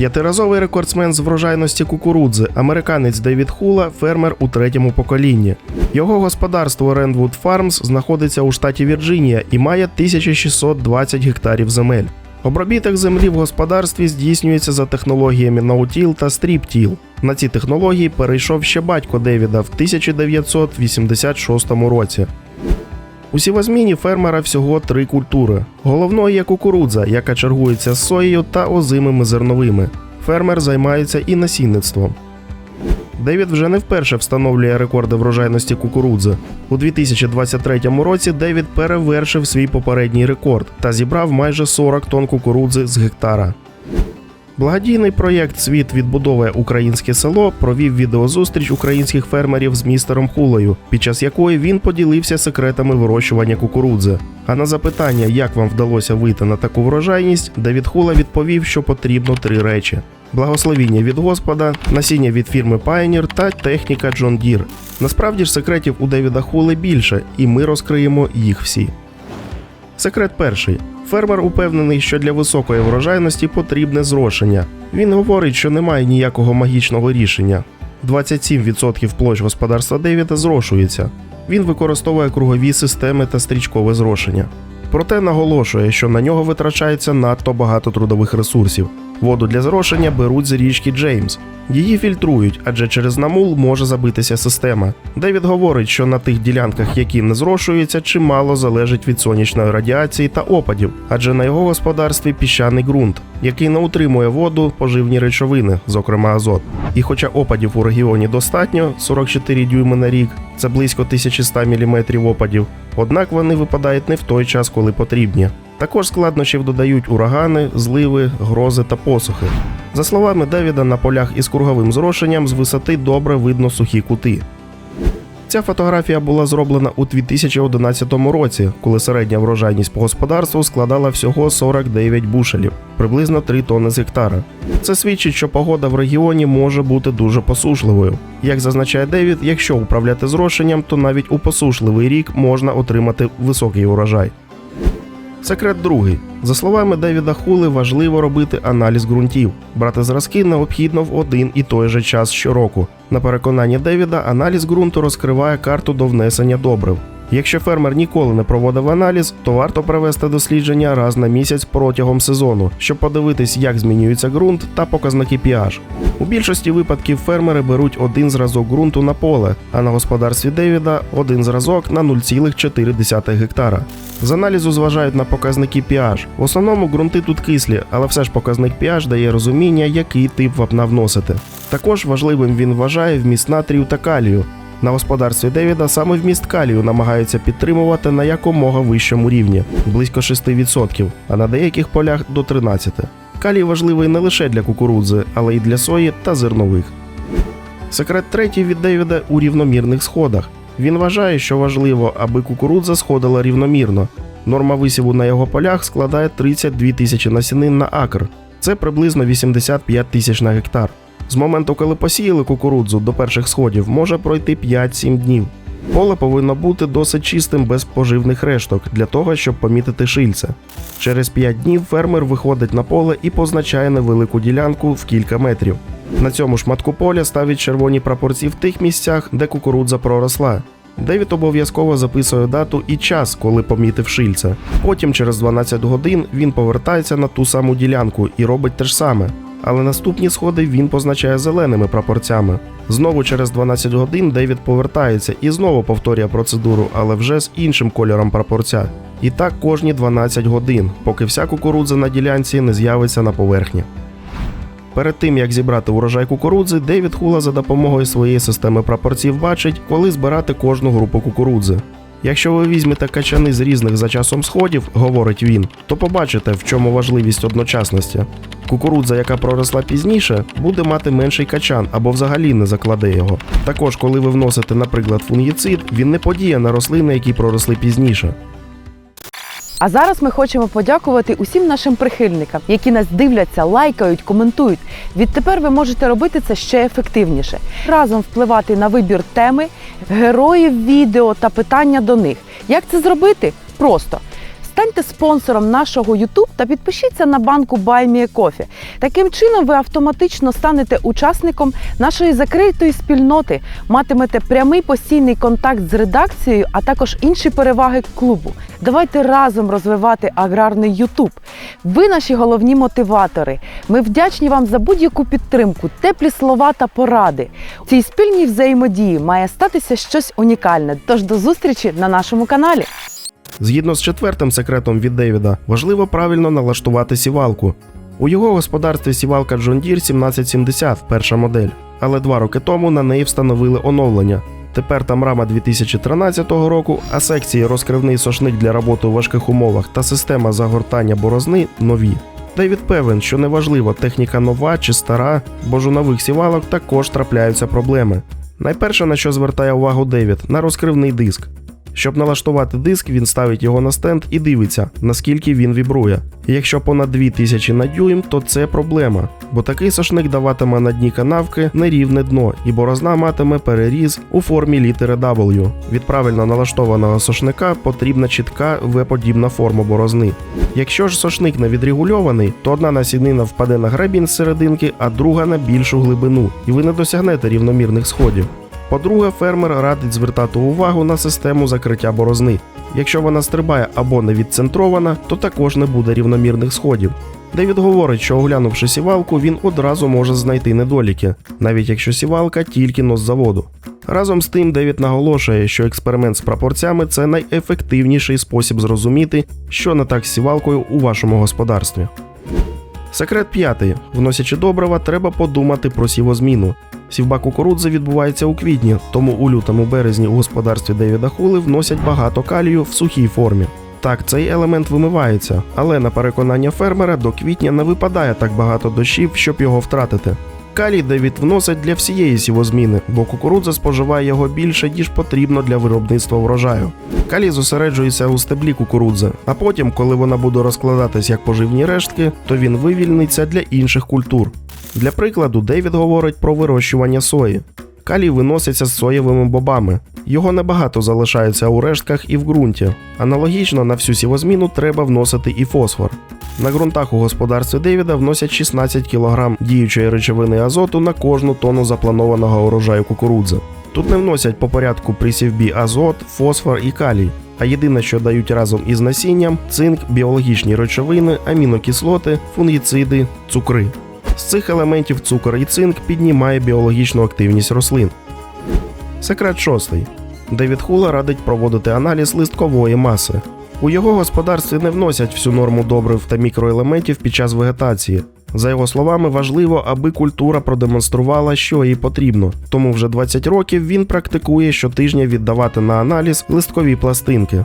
П'ятиразовий рекордсмен з врожайності кукурудзи, американець Девід Хула, фермер у третьому поколінні. Його господарство Randwood Farms знаходиться у штаті Вірджинія і має 1620 гектарів земель. Обробіток землі в господарстві здійснюється за технологіями ноутіл та стріптіл. На ці технології перейшов ще батько Девіда в 1986 році. У сівозміні фермера всього три культури. Головною є кукурудза, яка чергується з соєю та озимими зерновими. Фермер займається і насінництвом. Девід вже не вперше встановлює рекорди врожайності кукурудзи. У 2023 році Девід перевершив свій попередній рекорд та зібрав майже 40 тонн кукурудзи з гектара. Благодійний проєкт Світ відбудовує українське село провів відеозустріч українських фермерів з містером Хулею, під час якої він поділився секретами вирощування кукурудзи. А на запитання, як вам вдалося вийти на таку врожайність, Давід Хула відповів, що потрібно три речі: благословіння від Господа, насіння від фірми Pioneer та техніка John Deere. Насправді ж секретів у Девіда Хули більше, і ми розкриємо їх всі. Секрет перший. Фермер упевнений, що для високої врожайності потрібне зрошення. Він говорить, що немає ніякого магічного рішення. 27% площ господарства Девіда зрошується. Він використовує кругові системи та стрічкове зрошення. Проте наголошує, що на нього витрачається надто багато трудових ресурсів. Воду для зрошення беруть з річки Джеймс. Її фільтрують, адже через намул може забитися система. Девід говорить, що на тих ділянках, які не зрошуються, чимало залежить від сонячної радіації та опадів, адже на його господарстві піщаний ґрунт, який не утримує воду, поживні речовини, зокрема азот. І хоча опадів у регіоні достатньо 44 дюйми на рік, це близько 1100 мм опадів, однак вони випадають не в той час, коли потрібні. Також складнощів додають урагани, зливи, грози та посухи. За словами Девіда, на полях із круговим зрошенням з висоти добре видно сухі кути. Ця фотографія була зроблена у 2011 році, коли середня врожайність по господарству складала всього 49 бушелів, приблизно 3 тонни з гектара. Це свідчить, що погода в регіоні може бути дуже посушливою. Як зазначає Девід, якщо управляти зрошенням, то навіть у посушливий рік можна отримати високий урожай. Секрет другий. За словами Девіда Хули, важливо робити аналіз ґрунтів. Брати зразки необхідно в один і той же час щороку. На переконання Девіда, аналіз ґрунту розкриває карту до внесення добрив. Якщо фермер ніколи не проводив аналіз, то варто провести дослідження раз на місяць протягом сезону, щоб подивитись, як змінюється ґрунт та показники pH. У більшості випадків фермери беруть один зразок ґрунту на поле, а на господарстві Девіда один зразок на 0,4 гектара. З аналізу зважають на показники pH. В основному ґрунти тут кислі, але все ж показник pH дає розуміння, який тип вапна вносити. Також важливим він вважає вміст натрію та калію. На господарстві Девіда саме вміст калію намагаються підтримувати на якомога вищому рівні близько 6%, а на деяких полях до 13%. Калій важливий не лише для кукурудзи, але й для сої та зернових. Секрет третій від Девіда у рівномірних сходах. Він вважає, що важливо, аби кукурудза сходила рівномірно. Норма висіву на його полях складає 32 тисячі насінин на акр. Це приблизно 85 тисяч на гектар. З моменту, коли посіяли кукурудзу до перших сходів, може пройти 5-7 днів. Поле повинно бути досить чистим без поживних решток для того, щоб помітити шильце. Через 5 днів фермер виходить на поле і позначає невелику ділянку в кілька метрів. На цьому шматку поля ставить червоні прапорці в тих місцях, де кукурудза проросла. Девід обов'язково записує дату і час, коли помітив шильце. Потім, через 12 годин, він повертається на ту саму ділянку і робить те ж саме. Але наступні сходи він позначає зеленими прапорцями. Знову через 12 годин Девід повертається і знову повторює процедуру, але вже з іншим кольором прапорця. І так кожні 12 годин, поки вся кукурудза на ділянці не з'явиться на поверхні. Перед тим як зібрати урожай кукурудзи, Девід Хула за допомогою своєї системи прапорців бачить, коли збирати кожну групу кукурудзи. Якщо ви візьмете качани з різних за часом сходів, говорить він, то побачите, в чому важливість одночасності. Кукурудза, яка проросла пізніше, буде мати менший качан або взагалі не закладе його. Також, коли ви вносите, наприклад, фунгіцид, він не подіє на рослини, які проросли пізніше. А зараз ми хочемо подякувати усім нашим прихильникам, які нас дивляться, лайкають, коментують. Відтепер ви можете робити це ще ефективніше. Разом впливати на вибір теми, героїв відео та питання до них. Як це зробити? Просто станьте спонсором нашого YouTube та підпишіться на банку BuyMeACoffee. Таким чином ви автоматично станете учасником нашої закритої спільноти, матимете прямий постійний контакт з редакцією, а також інші переваги клубу. Давайте разом розвивати аграрний YouTube. Ви наші головні мотиватори. Ми вдячні вам за будь-яку підтримку, теплі слова та поради. У цій спільній взаємодії має статися щось унікальне. Тож до зустрічі на нашому каналі. Згідно з четвертим секретом від Девіда, важливо правильно налаштувати сівалку. У його господарстві сівалка John Deere 1770, перша модель, але два роки тому на неї встановили оновлення. Тепер там рама 2013 року, а секції розкривний сошник для роботи у важких умовах та система загортання борозни нові. Девід певен, що неважливо, техніка нова чи стара, бо ж у нових сівалок також трапляються проблеми. Найперше, на що звертає увагу Девід, на розкривний диск. Щоб налаштувати диск, він ставить його на стенд і дивиться, наскільки він вібрує. Якщо понад 2000 на дюйм, то це проблема, бо такий сошник даватиме на дні канавки нерівне дно, і борозна матиме переріз у формі літери W. Від правильно налаштованого сошника потрібна чітка V-подібна форма борозни. Якщо ж сошник не відрегульований, то одна насінина впаде на гребінь з серединки, а друга на більшу глибину, і ви не досягнете рівномірних сходів. По-друге, фермер радить звертати увагу на систему закриття борозни. Якщо вона стрибає або не відцентрована, то також не буде рівномірних сходів. Девід говорить, що оглянувши сівалку, він одразу може знайти недоліки, навіть якщо сівалка тільки но з заводу. Разом з тим, Девід наголошує, що експеримент з прапорцями це найефективніший спосіб зрозуміти, що не так з сівалкою у вашому господарстві. Секрет п'ятий: вносячи добрива, треба подумати про сівозміну. Сівба кукурудзи відбувається у квітні, тому у лютому березні у господарстві Девіда Хули вносять багато калію в сухій формі. Так, цей елемент вимивається, але на переконання фермера до квітня не випадає так багато дощів, щоб його втратити. Калій Девід вносить для всієї сівозміни, бо кукурудза споживає його більше, ніж потрібно для виробництва врожаю. Калій зосереджується у стеблі кукурудзи, а потім, коли вона буде розкладатись як поживні рештки, то він вивільниться для інших культур. Для прикладу, Девід говорить про вирощування сої. Калій виноситься з соєвими бобами. Його небагато залишається у рештках і в ґрунті. Аналогічно на всю сівозміну треба вносити і фосфор. На ґрунтах у господарстві Девіда вносять 16 кг діючої речовини азоту на кожну тонну запланованого урожаю кукурудзи. Тут не вносять по порядку при сівбі азот, фосфор і калій. А єдине, що дають разом із насінням цинк, біологічні речовини, амінокислоти, фунгіциди, цукри. З цих елементів цукор і цинк піднімає біологічну активність рослин. Секрет шостий. Девід Хула радить проводити аналіз листкової маси. У його господарстві не вносять всю норму добрив та мікроелементів під час вегетації. За його словами, важливо, аби культура продемонструвала, що їй потрібно. Тому вже 20 років він практикує щотижня віддавати на аналіз листкові пластинки.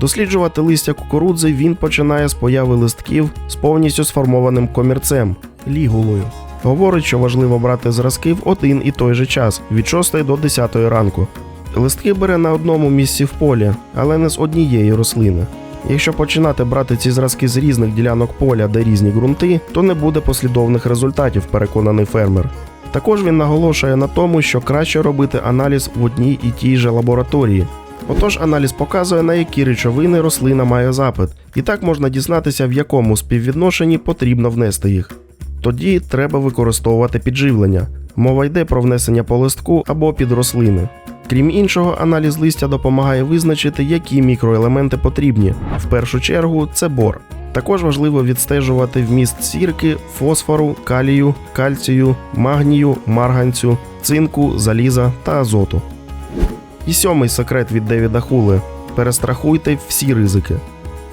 Досліджувати листя кукурудзи він починає з появи листків з повністю сформованим комірцем лігулою. Говорить, що важливо брати зразки в один і той же час від 6 до 10 ранку. Листки бере на одному місці в полі, але не з однієї рослини. Якщо починати брати ці зразки з різних ділянок поля, де різні ґрунти, то не буде послідовних результатів, переконаний фермер. Також він наголошує на тому, що краще робити аналіз в одній і тій же лабораторії. Отож, аналіз показує, на які речовини рослина має запит, і так можна дізнатися, в якому співвідношенні потрібно внести їх. Тоді треба використовувати підживлення. Мова йде про внесення по листку або під рослини. Крім іншого, аналіз листя допомагає визначити, які мікроелементи потрібні. В першу чергу це бор. Також важливо відстежувати вміст сірки, фосфору, калію, кальцію, магнію, марганцю, цинку, заліза та азоту. І сьомий секрет від Девіда Хули: перестрахуйте всі ризики.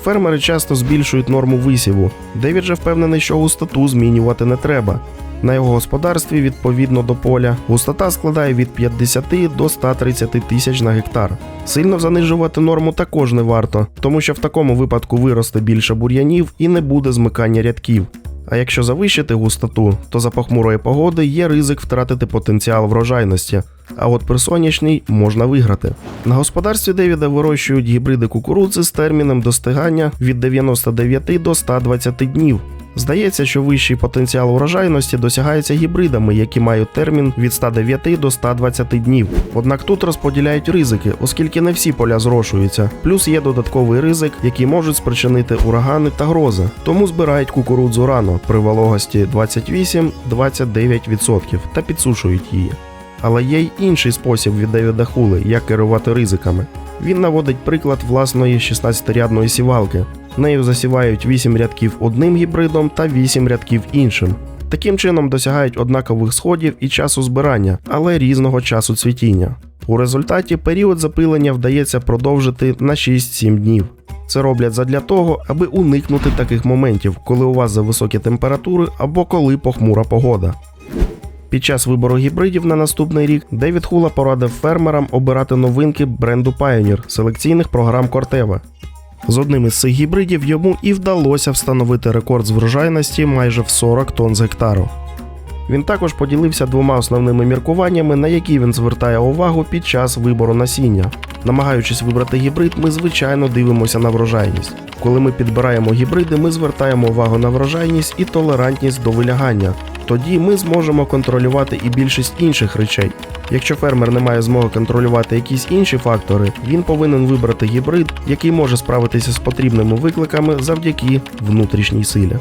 Фермери часто збільшують норму висіву. Девід же впевнений, що густоту змінювати не треба. На його господарстві, відповідно до поля, густота складає від 50 до 130 тисяч на гектар. Сильно занижувати норму також не варто, тому що в такому випадку виросте більше бур'янів і не буде змикання рядків. А якщо завищити густоту, то за похмурої погоди є ризик втратити потенціал врожайності. А от при сонячній можна виграти. На господарстві Девіда вирощують гібриди кукурудзи з терміном достигання від 99 до 120 днів. Здається, що вищий потенціал урожайності досягається гібридами, які мають термін від 109 до 120 днів. Однак тут розподіляють ризики, оскільки не всі поля зрошуються. Плюс є додатковий ризик, який можуть спричинити урагани та грози. Тому збирають кукурудзу рано при вологості 28-29% та підсушують її. Але є й інший спосіб від Девіда Хули, як керувати ризиками. Він наводить приклад власної 16-рядної сівалки. Нею засівають 8 рядків одним гібридом та 8 рядків іншим. Таким чином досягають однакових сходів і часу збирання, але різного часу цвітіння. У результаті період запилення вдається продовжити на 6-7 днів. Це роблять задля того, аби уникнути таких моментів, коли у вас зависокі температури або коли похмура погода. Під час вибору гібридів на наступний рік Девід Хула порадив фермерам обирати новинки бренду Pioneer селекційних програм Corteva. З одним із цих гібридів йому і вдалося встановити рекорд з врожайності майже в 40 тонн з гектару. Він також поділився двома основними міркуваннями, на які він звертає увагу під час вибору насіння. Намагаючись вибрати гібрид, ми звичайно дивимося на врожайність. Коли ми підбираємо гібриди, ми звертаємо увагу на врожайність і толерантність до вилягання. Тоді ми зможемо контролювати і більшість інших речей. Якщо фермер не має змоги контролювати якісь інші фактори, він повинен вибрати гібрид, який може справитися з потрібними викликами завдяки внутрішній силі.